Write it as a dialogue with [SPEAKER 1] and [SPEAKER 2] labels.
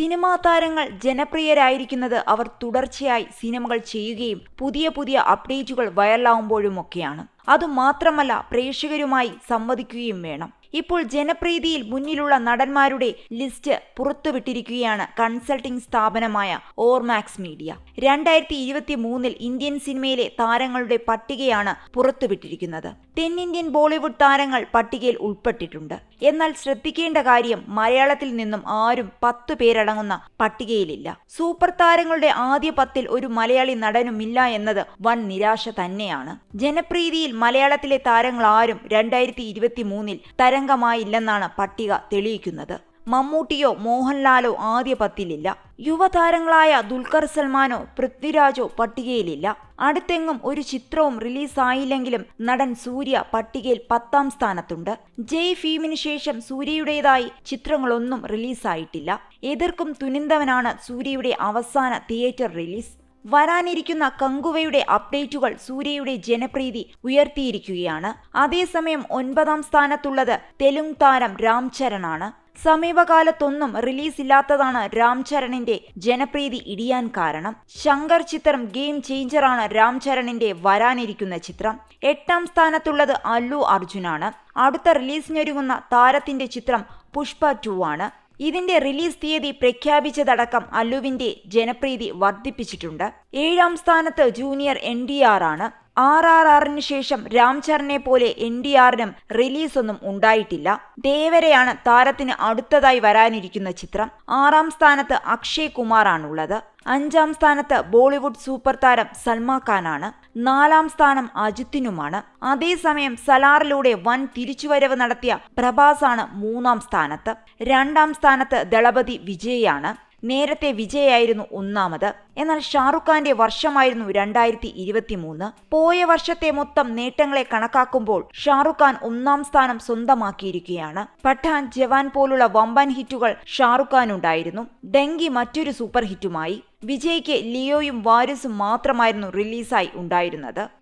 [SPEAKER 1] Cinema താരങ്ങൾ ജനപ്രിയരായിരിക്കുന്നത് അവർ തുടർച്ചയായി സിനിമകൾ ചെയ്യുകയും പുതിയ പുതിയ അപ്ഡേറ്റുകൾ വൈറലാവുമ്പോഴുമൊക്കെയാണ്. അതുമാത്രമല്ല പ്രേക്ഷകരുമായി സംവദിക്കുകയും വേണം. ഇപ്പോൾ ജനപ്രീതിയിൽ മുന്നിലുള്ള നടന്മാരുടെ ലിസ്റ്റ് പുറത്തുവിട്ടിരിക്കുകയാണ് കൺസൾട്ടിംഗ് സ്ഥാപനമായ ഓർമാക്സ് മീഡിയ. രണ്ടായിരത്തി ഇരുപത്തി മൂന്നിൽ ഇന്ത്യൻ സിനിമയിലെ താരങ്ങളുടെ പട്ടികയാണ് പുറത്തുവിട്ടിരിക്കുന്നത്. തെന്നിന്ത്യൻ ബോളിവുഡ് താരങ്ങൾ പട്ടികയിൽ ഉൾപ്പെട്ടിട്ടുണ്ട്. എന്നാൽ ശ്രദ്ധിക്കേണ്ട കാര്യം മലയാളത്തിൽ നിന്നും ആരും പത്തു പേരടങ്ങുന്ന പട്ടികയിലില്ല. സൂപ്പർ താരങ്ങളുടെ ആദ്യ പത്തിൽ ഒരു മലയാളി നടനുമില്ല എന്നത് വൻ നിരാശ തന്നെയാണ്. ജനപ്രീതിയിൽ മലയാളത്തിലെ താരങ്ങൾ ആരും രണ്ടായിരത്തി ഇരുപത്തി മൂന്നിൽ തരംഗമായില്ലെന്നാണ് പട്ടിക തെളിയിക്കുന്നത്. മമ്മൂട്ടിയോ മോഹൻലാലോ ആദ്യ പത്തിലില്ല. യുവതാരങ്ങളായ ദുൽഖർ സൽമാനോ പൃഥ്വിരാജോ പട്ടികയിലില്ല. അടുത്തെങ്ങും ഒരു ചിത്രവും റിലീസായില്ലെങ്കിലും നടൻ സൂര്യ പട്ടികയിൽ പത്താം സ്ഥാനത്തുണ്ട്. ജയ് ഫീമിന് ശേഷം സൂര്യയുടേതായി ചിത്രങ്ങളൊന്നും റിലീസായിട്ടില്ല. എതിർക്കും തുനിന്തവനാണ് സൂര്യയുടെ അവസാന തിയേറ്റർ റിലീസ്. വരാനിരിക്കുന്ന കങ്കുവയുടെ അപ്ഡേറ്റുകൾ സൂര്യയുടെ ജനപ്രീതി ഉയർത്തിയിരിക്കുകയാണ്. അതേസമയം ഒൻപതാം സ്ഥാനത്തുള്ളത് തെലുങ്ക് താരം രാം ചരണാണ്. സമീപകാലത്തൊന്നും റിലീസില്ലാത്തതാണ് രാം ചരണിന്റെ ജനപ്രീതി ഇടിയാൻ കാരണം. ശങ്കർ ചിത്രം ഗെയിം ചേഞ്ചറാണ് രാം ചരണിന്റെ വരാനിരിക്കുന്ന ചിത്രം. എട്ടാം സ്ഥാനത്തുള്ളത് അല്ലു അർജുനാണ്. അടുത്ത റിലീസിനൊരുങ്ങുന്ന താരത്തിന്റെ ചിത്രം പുഷ്പ ടു ആണ്. ഇതിന്റെ റിലീസ് തീയതി പ്രഖ്യാപിച്ചതടക്കം അല്ലുവിന്റെ ജനപ്രീതി വർദ്ധിപ്പിച്ചിട്ടുണ്ട്. ഏഴാം സ്ഥാനത്ത് ജൂനിയർ എൻ ഡി ആർ ആണ്. ആർ ആർ ആറിന് ശേഷം രാംചരനെ പോലെ എൻ ഡി ആറിനും റിലീസൊന്നും ഉണ്ടായിട്ടില്ല. ദേവരെയാണ് താരത്തിന് അടുത്തതായി വരാനിരിക്കുന്ന ചിത്രം. ആറാം സ്ഥാനത്ത് അക്ഷയ് കുമാറാണുള്ളത്. അഞ്ചാം സ്ഥാനത്ത് ബോളിവുഡ് സൂപ്പർ താരം സൽമാ ഖാനാണ്. നാലാം സ്ഥാനം അജിത്തിനുമാണ്. അതേസമയം സലാറിലൂടെ വൻ തിരിച്ചുവരവ് നടത്തിയ പ്രഭാസാണ് മൂന്നാം സ്ഥാനത്ത്. രണ്ടാം സ്ഥാനത്ത് ദളപതി വിജയാണ് നേരത്തെ വിജയായിരുന്നു ഒന്നാമത്. എന്നാൽ ഷാറുഖ് ഖാന്റെ വർഷമായിരുന്നു രണ്ടായിരത്തി ഇരുപത്തി മൂന്ന് പോയ വർഷത്തെ മൊത്തം നേട്ടങ്ങളെ കണക്കാക്കുമ്പോൾ ഷാറുഖ് ഖാൻ ഒന്നാം സ്ഥാനം സ്വന്തമാക്കിയിരിക്കുകയാണ്. പഠാൻ ജവാൻ പോലുള്ള വമ്പൻ ഹിറ്റുകൾ ഷാറുഖ് ഖാൻ ഉണ്ടായിരുന്നു. ഡെങ്കി മറ്റൊരു സൂപ്പർ ഹിറ്റുമായി. വിജയ്ക്ക് ലിയോയും വാരിസും മാത്രമായിരുന്നു റിലീസായി ഉണ്ടായിരുന്നത്.